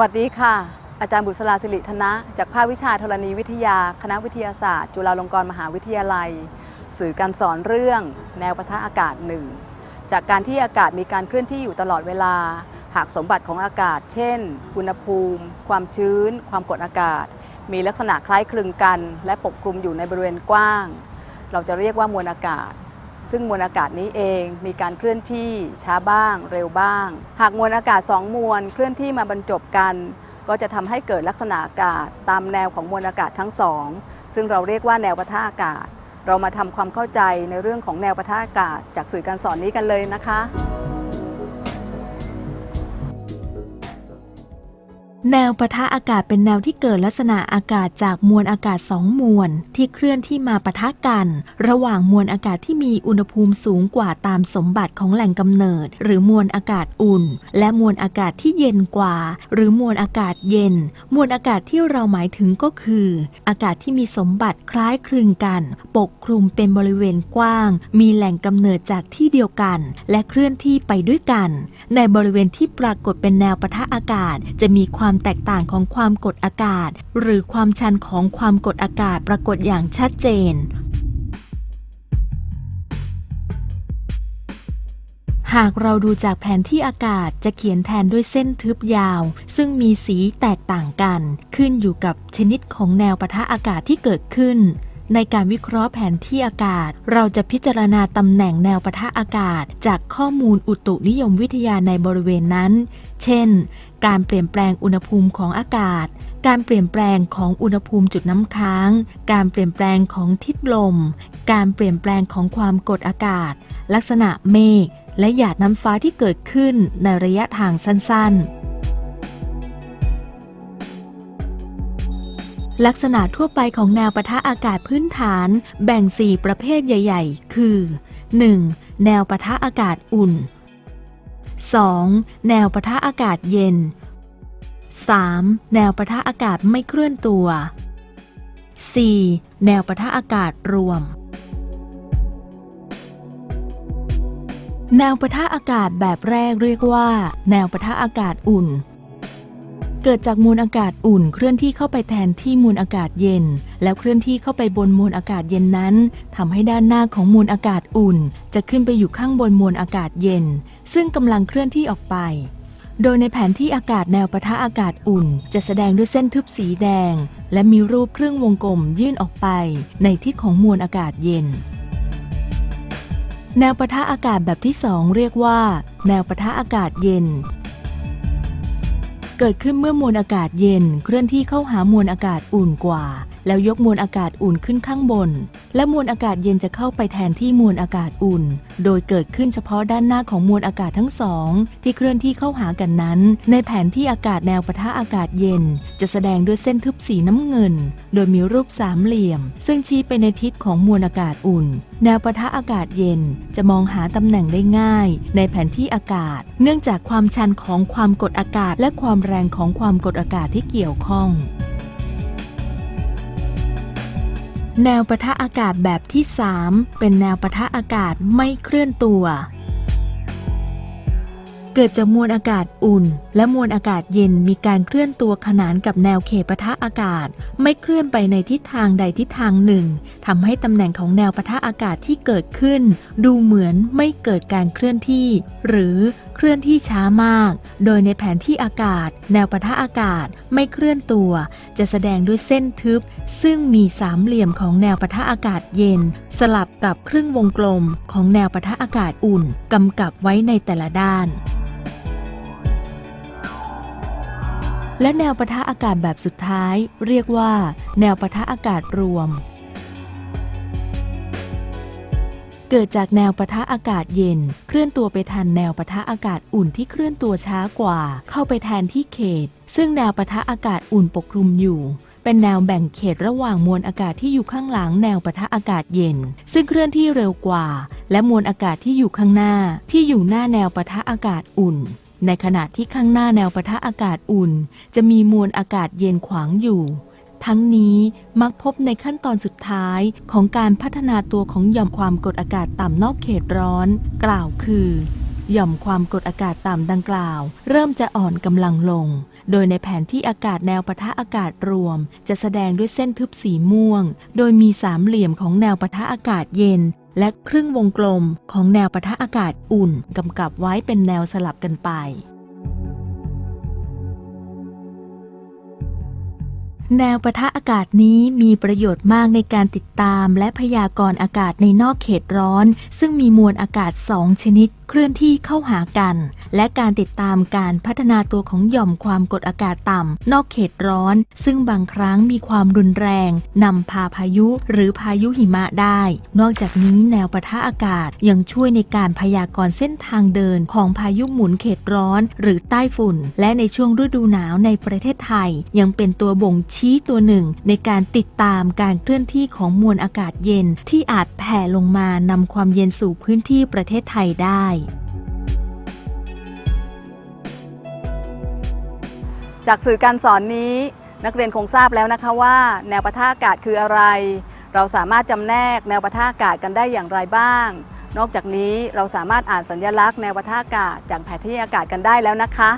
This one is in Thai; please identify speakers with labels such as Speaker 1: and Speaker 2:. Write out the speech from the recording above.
Speaker 1: สวัสดีค่ะ อาจารย์บุษราศิริธนะ จากภาควิชาธรณีวิทยา คณะวิทยาศาสตร์ จุฬาลงกรณ์มหาวิทยาลัย สื่อการสอนเรื่อง แนวปะทะอากาศหนึ่งจากการที่อากาศมีการเคลื่อนที่อยู่ตลอดเวลา หากสมบัติของอากาศ เช่น อุณหภูมิ ความชื้น ความกดอากาศ มีลักษณะคล้ายคลึงกัน และปกคลุมอยู่ในบริเวณกว้าง เราจะเรียกว่ามวลอากาศ ซึ่งมวลอากาศนี้เองมีการเคลื่อนที่ช้าบ้าง เร็วบ้าง หากมวลอากาศสองมวลเคลื่อนที่มาบรรจบกัน ก็จะทำให้เกิดลักษณะอากาศตามแนวของมวลอากาศทั้งสองซึ่งเราเรียกว่าแนวปะทะอากาศ เรามาทำความเข้าใจในเรื่องของแนวปะทะอากาศ จากสื่อการสอนนี้กันเลยนะคะ
Speaker 2: แนวปะทะอากาศเป็นแนวที่เกิดลักษณะอากาศจากมวลอากาศสองมวลที่เคลื่อนที่มาปะทะกัน ระหว่างมวลอากาศที่มีอุณหภูมิสูงกว่าตามสมบัติของแหล่งกำเนิด หรือมวลอากาศอุ่น และมวลอากาศที่เย็นกว่า หรือมวลอากาศเย็น มวลอากาศที่เราหมายถึงก็คือ อากาศที่มีสมบัติคล้ายคลึงกัน ปกคลุมเป็นบริเวณกว้าง มีแหล่งกำเนิดจากที่เดียวกัน และเคลื่อนที่ไปด้วยกัน ในบริเวณที่ปรากฏเป็นแนวปะทะอากาศจะมีความความแตกต่างของความกดอากาศ หรือความชันของความกดอากาศปรากฏอย่างชัดเจน หากเราดูจากแผนที่อากาศจะเขียนแทนด้วยเส้นทึบยาว ซึ่งมีสีแตกต่างกัน ขึ้นอยู่กับชนิดของแนวปะทะอากาศที่เกิดขึ้น ในการวิเคราะห์แผนที่อากาศ เราจะพิจารณาตำแหน่งแนวปะทะอากาศ จากข้อมูลอุตุนิยมวิทยาในบริเวณนั้น เช่น การเปลี่ยนแปลงอุณหภูมิของอากาศ การเปลี่ยนแปลงของอุณหภูมิจุดน้ำค้าง การเปลี่ยนแปลงของทิศลม การเปลี่ยนแปลงของความกดอากาศ ลักษณะเมฆและหยาดน้ำฟ้าที่เกิดขึ้นในระยะทางสั้นๆ ลักษณะทั่วไปของแนวปะทะอากาศพื้นฐาน แบ่ง 4 ประเภทใหญ่ ๆ คือ 1. แนวปะทะอากาศอุ่น 2. แนวปะทะอากาศเย็น 3. แนวปะทะอากาศไม่เคลื่อนตัว 4. แนวปะทะอากาศรวม แนวปะทะอากาศแบบแรกเรียกว่า แนวปะทะอากาศอุ่น เกิดจากมวลอากาศอุ่นเคลื่อนที่เข้าไปแทนที่มวลอากาศเย็น แล้วเคลื่อนที่เข้าไปบนมวลอากาศเย็นนั้นทำให้ด้านหน้าของมวลอากาศอุ่น จะขึ้นไปอยู่ข้างบนมวลอากาศเย็น ซึ่งกำลังเคลื่อนที่ออกไป โดยในแผนที่อากาศแนวปะทะอากาศอุ่น จะแสดงด้วยเส้นทึบสีแดง และมีรูปเครื่องวงกลมยื่นออกไป ในทิศของมวลอากาศเย็นแนวปะทะอากาศแบบที่ 2 เรียกว่า แนวปะทะอากาศเย็น เกิดขึ้นเมื่อมวลอากาศเย็นเคลื่อนที่เข้าหามวลอากาศอุ่นกว่า แล้วยกมวลอากาศอุ่นขึ้นข้างบน และมวลอากาศเย็นจะเข้าไปแทนที่มวลอากาศอุ่น โดยเกิดขึ้นเฉพาะด้านหน้าของมวลอากาศทั้งสอง ที่เคลื่อนที่เข้าหากันนั้น ในแผนที่อากาศแนวปะทะอากาศเย็น จะแสดงด้วยเส้นทึบสีน้ำเงิน โดยมีรูปสามเหลี่ยม ซึ่งชี้ไปในทิศของมวลอากาศอุ่น แนวปะทะอากาศเย็นจะมองหาตำแหน่งได้ง่าย ในแผนที่อากาศ เนื่องจากความชันของความกดอากาศและความแรงของความกดอากาศที่เกี่ยวข้อง แนวปะทะอากาศแบบที่ 3 เป็นแนวปะทะอากาศไม่เคลื่อนตัว เกิดจากมวลอากาศอุ่น และมวลอากาศเย็นมีการเคลื่อนตัวขนานกับแนวเขตปะทะอากาศ ไม่เคลื่อนไปในทิศทางใดทิศทางหนึ่งทำให้ตำแหน่งของแนวปะทะอากาศที่เกิดขึ้น ดูเหมือนไม่เกิดการเคลื่อนที่ หรือ เคลื่อนที่ช้ามาก โดยในแผนที่อากาศ แนวปะทะอากาศไม่เคลื่อนตัว จะแสดงด้วยเส้นทึบ ซึ่งมีสามเหลี่ยมของแนวปะทะอากาศเย็น สลับกับครึ่งวงกลมของแนวปะทะอากาศอุ่นกำกับไว้ในแต่ละด้านและแนวปะทะอากาศแบบสุดท้าย เรียกว่า แนวปะทะอากาศรวม เกิดจากแนวปะทะอากาศเย็น เคลื่อนตัวไปทันแนวปะทะอากาศอุ่นที่เคลื่อนตัวช้ากว่า เข้าไปแทนที่เขต ซึ่งแนวปะทะอากาศอุ่นปกคลุมอยู่ เป็นแนวแบ่งเขตระหว่างมวลอากาศที่อยู่ข้างหลังแนวปะทะอากาศเย็น ซึ่งเคลื่อนที่เร็วกว่า และมวลอากาศที่อยู่ข้างหน้า ที่อยู่หน้าแนวปะทะอากาศอุ่น ในขณะที่ข้างหน้าแนวปะทะอากาศอุ่น จะมีมวลอากาศเย็นขวางอยู่ ทั้งนี้มักพบในขั้นตอนสุดท้ายของการพัฒนาตัวของหย่อมความกดอากาศต่ำนอกเขตร้อน กล่าวคือ หย่อมความกดอากาศต่ำดังกล่าว เริ่มจะอ่อนกำลังลง โดยในแผนที่อากาศแนวปะทะอากาศรวม จะแสดงด้วยเส้นทึบสีม่วง โดยมีสามเหลี่ยมของแนวปะทะอากาศเย็น และครึ่งวงกลมของแนวปะทะอากาศอุ่นกำกับไว้เป็นแนวสลับกันไป แนวปะทะอากาศนี้มีประโยชน์มากในการติดตามและพยากรณ์อากาศในนอกเขตร้อน ซึ่งมีมวลอากาศ2ชนิด เคลื่อนที่เข้าหากัน และการติดตามการพัฒนาตัวของหย่อมความกดอากาศต่ำ นอกเขตร้อน ซึ่งบางครั้งมีความรุนแรงนำพาพายุหรือพายุหิมะได้ นอกจากนี้แนวปะทะอากาศยังช่วยในการพยากรณ์เส้นทางเดินของพายุหมุนเขตร้อน หรือใต้ฝุ่น และในช่วงฤดูหนาวในประเทศไทย ยังเป็นตัวบ่งชี้ตัวหนึ่ง ในการติดตามการเคลื่อนที่ของมวลอากาศเย็น ที่อาจแผ่ลงมานำความเย็นสู่พื้นที่ประเทศไทยได้
Speaker 1: จากสื่อการสอนนี้นักเรียนคงทราบแล้วนะคะว่า แนวปะทะอากาศคืออะไร เราสามารถจำแนกแนวปะทะอากาศกันได้อย่างไรบ้าง นอกจากนี้เราสามารถอ่านสัญลักษณ์แนวปะทะอากาศจากแผนที่อากาศกันได้แล้วนะคะ